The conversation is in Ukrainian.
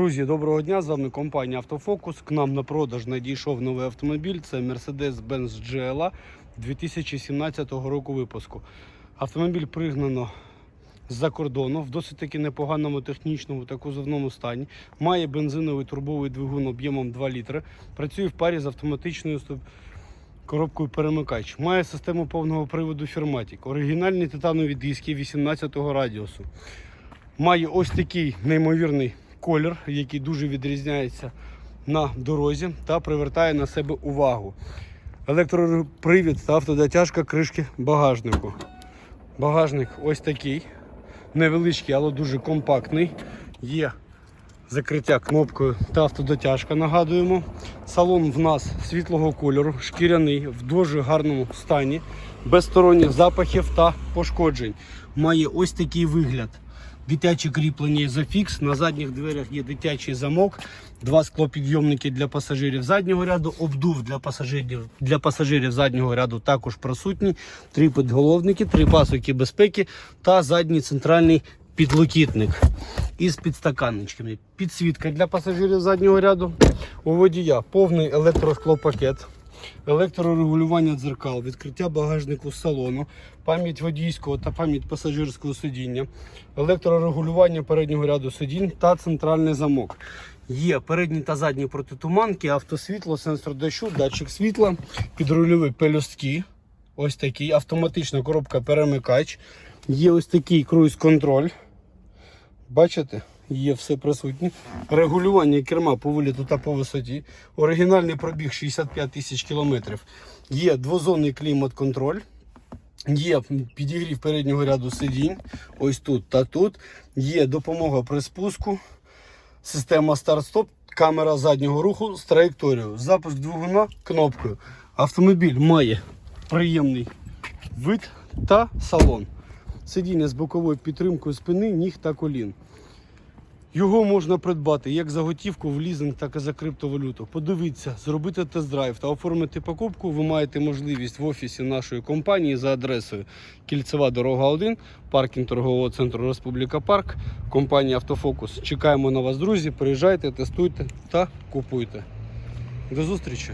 Друзі, доброго дня! З вами компанія Автофокус. К нам на продаж надійшов новий автомобіль. Це Mercedes-Benz GLA 2017 року випуску. Автомобіль пригнано з-за кордону в досить таки непоганому технічному та кузовному стані. Має бензиновий турбовий двигун об'ємом 2 літри. Працює в парі з автоматичною коробкою перемикач. Має систему повного приводу Firmatic. Оригінальні титанові диски 18 го радіусу. Має ось такий неймовірний колір, який дуже відрізняється на дорозі та привертає на себе увагу. Електропривід та автодотяжка кришки багажнику. Багажник ось такий. Невеличкий, але дуже компактний. Є закриття кнопкою та автодотяжка, нагадуємо. Салон в нас світлого кольору, шкіряний, в дуже гарному стані, без сторонніх запахів та пошкоджень. Має ось такий вигляд. Дитяче кріплення Isofix, на задніх дверях є дитячий замок, два склопідйомники для пасажирів заднього ряду, обдув для пасажирів для пасажирів заднього ряду також присутній, три підголовники, три пасоки безпеки та задній центральний підлокітник із підстаканничками. Підсвітка для пасажирів заднього ряду. У водія повний електросклопакет, електрорегулювання дзеркал, відкриття багажнику салону, пам'ять водійського та пам'ять пасажирського сидіння, електрорегулювання переднього ряду сидінь та центральний замок. Є передні та задні протитуманки, автосвітло, сенсор дощу, датчик світла, підрульові пелюстки. Ось такий, автоматична коробка перемикач. Є ось такий круїз-контроль. Бачите? Є все присутнє. Регулювання керма по виліту та по висоті. Оригінальний пробіг 65 тисяч кілометрів. Є двозонний клімат-контроль. Є підігрів переднього ряду сидінь. Ось тут та тут. Є допомога при спуску. Система старт-стоп, камера заднього руху з траєкторією. Запуск двигуна кнопкою. Автомобіль має приємний вид та салон. Сидіння з боковою підтримкою спини, ніг та колін. Його можна придбати як за готівку в лізинг, так і за криптовалюту. Подивіться, зробити тест-драйв та оформити покупку. Ви маєте можливість в офісі нашої компанії за адресою Кільцева дорога 1, паркінг торгового центру Республіка Парк, компанія Автофокус. Чекаємо на вас, друзі. Приїжджайте, тестуйте та купуйте. До зустрічі!